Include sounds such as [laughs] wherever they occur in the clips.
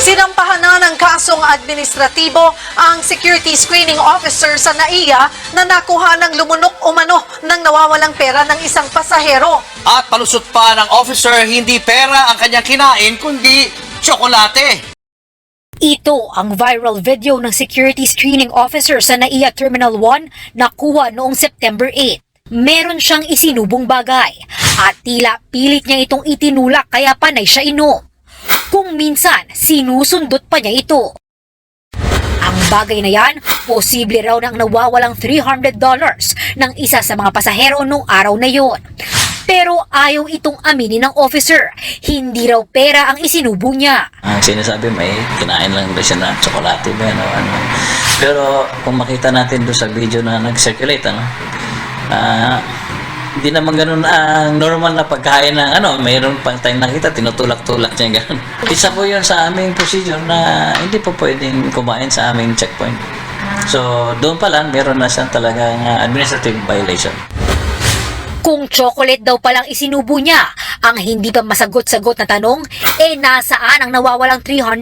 Sinampahan na ng kasong administratibo ang security screening officer sa NAIA na nakuha ng lumunok umano ng nawawalang pera ng isang pasahero. At palusot pa ng officer, hindi pera ang kanyang kinain, kundi tsokolate. Ito ang viral video ng security screening officer sa NAIA Terminal 1 na kuha noong September 8. Meron siyang isinubong bagay at tila pilit niya itong itinulak kaya panay siya inom. Kung minsan, sinusundot pa niya ito. Ang bagay na yan, posible raw ng nawawalang $300 ng isa sa mga pasahero noong araw na yon. Pero ayaw itong aminin ng officer. Hindi raw pera ang isinubo niya. Ang sinasabi may kinain lang daw siya na tsokolate ba ano, ano. Pero kung makita natin doon sa video na nag-circulate, ano, ah, hindi naman ganun ang normal na pagkain ng ano, mayroon pang tayong nakita, tinutulak-tulak niya ganun. [laughs] Isa po yun sa aming procedure na hindi po pwedeng kumain sa aming checkpoint. So, doon pa lang, meron na siyang talagang ah, administrative violation. Kung chocolate daw palang isinubo niya, ang hindi pa masagot-sagot na tanong, eh nasaan ang nawawalang $300?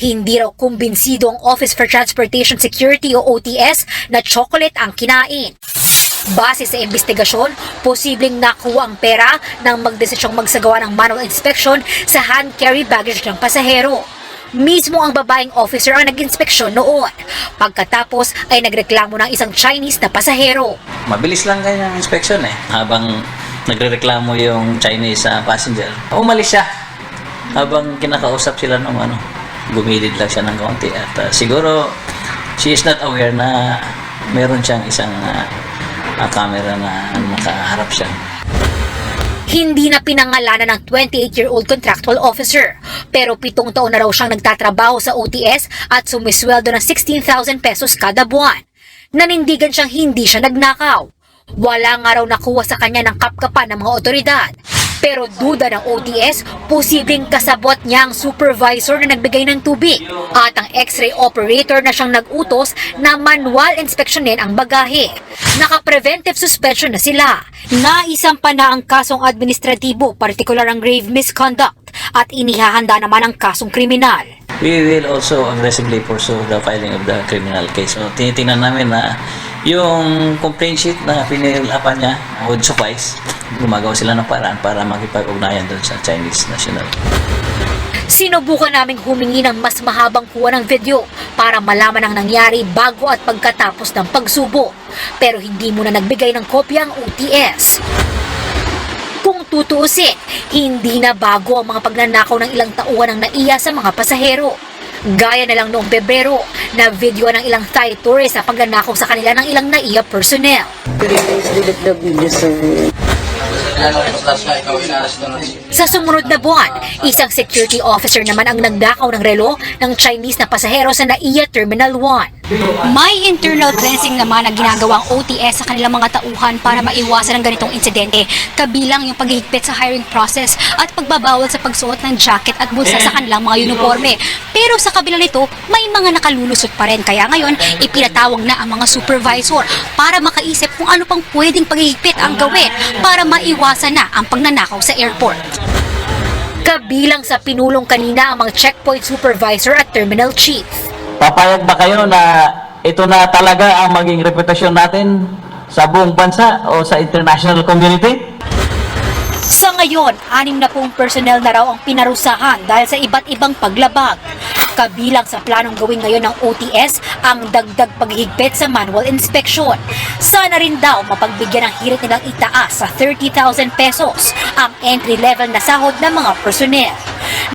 Hindi raw kumbinsido ang Office for Transportation Security o OTS na chocolate ang kinain. Base sa investigasyon, posibleng nakuha ang pera nang magdesisyong magsagawa ng manual inspection sa hand carry baggage ng pasahero. Mismo ang babaeng officer ang nag-inspeksyon noon. Pagkatapos ay nagreklamo ng isang Chinese na pasahero. Mabilis lang kanya ang inspection eh. Habang nagrereklamo yung Chinese ah, passenger, umalis siya. Habang kinakausap sila ng ano, gumilid lang siya ng konti. At ah, siguro, she is not aware na meron siyang isang ah, ah, camera na nakaharap siya. Hindi na pinangalanan ng 28-year-old contractual officer. Pero pitong taon na raw siyang nagtatrabaho sa OTS at sumisweldo ng 16,000 pesos kada buwan. Nanindigan siyang hindi siya nagnakaw. Wala nga raw nakuha sa kanya ng kapkapan ng mga otoridad. Pero duda ng OTS, posibleng kasabot niya ang supervisor na nagbigay ng tubig at ang x-ray operator na siyang nag-utos na manual inspeksyonin ang bagahe. Naka-preventive suspension na sila. Naisampa na ang kasong administratibo, partikular ang grave misconduct at inihahanda naman ang kasong kriminal. We will also aggressively pursue the filing of the criminal case. So, tinitingnan namin na yung complaint sheet na pinilapan niya would suffice. Gumagawa sila ng paraan para makipag-ugnayan doon sa Chinese national. Sinubukan naming humingi ng mas mahabang kuha ng video para malaman ang nangyari bago at pagkatapos ng pagsubo. Pero hindi muna nagbigay ng kopya ang OTS. Kung tutuusin, hindi na bago ang mga pagnanakaw ng ilang tauhan ng naiya sa mga pasahero. Gaya na lang noong Pebrero na video ng ilang Thai tourists sa pagnanakaw sa kanila ng ilang naiya personnel. Please delete the video, sir. Sa sumunod na buwan, isang security officer naman ang nagdakaw ng relo ng Chinese na pasahero sa NAIA Terminal 1. May internal cleansing naman ang ginagawang OTS sa kanilang mga tauhan para maiwasan ang ganitong insidente, kabilang yung paghihigpit sa hiring process at pagbabawal sa pagsuot ng jacket at bulsa sa kanilang mga uniforme. Pero sa kabila nito, may mga nakalulusot pa rin kaya ngayon ipinatawag na ang mga supervisor para makaisip kung ano pang pwedeng paghihigpit ang gawin para maiwasan na ang pagnanakaw sa airport. Kabilang sa pinulong kanina ang mga checkpoint supervisor at terminal chief. Papayag ba kayo na ito na talaga ang maging reputasyon natin sa buong bansa o sa international community? Sa ngayon, anim na pong personnel na raw ang pinarusahan dahil sa iba't ibang paglabag. Kabilang sa planong gawin ngayon ng OTS ang dagdag paghihigpit sa manual inspection. Sana rin daw mapagbigyan ng hirit nilang itaas sa 30,000 pesos ang entry level na sahod ng mga personnel.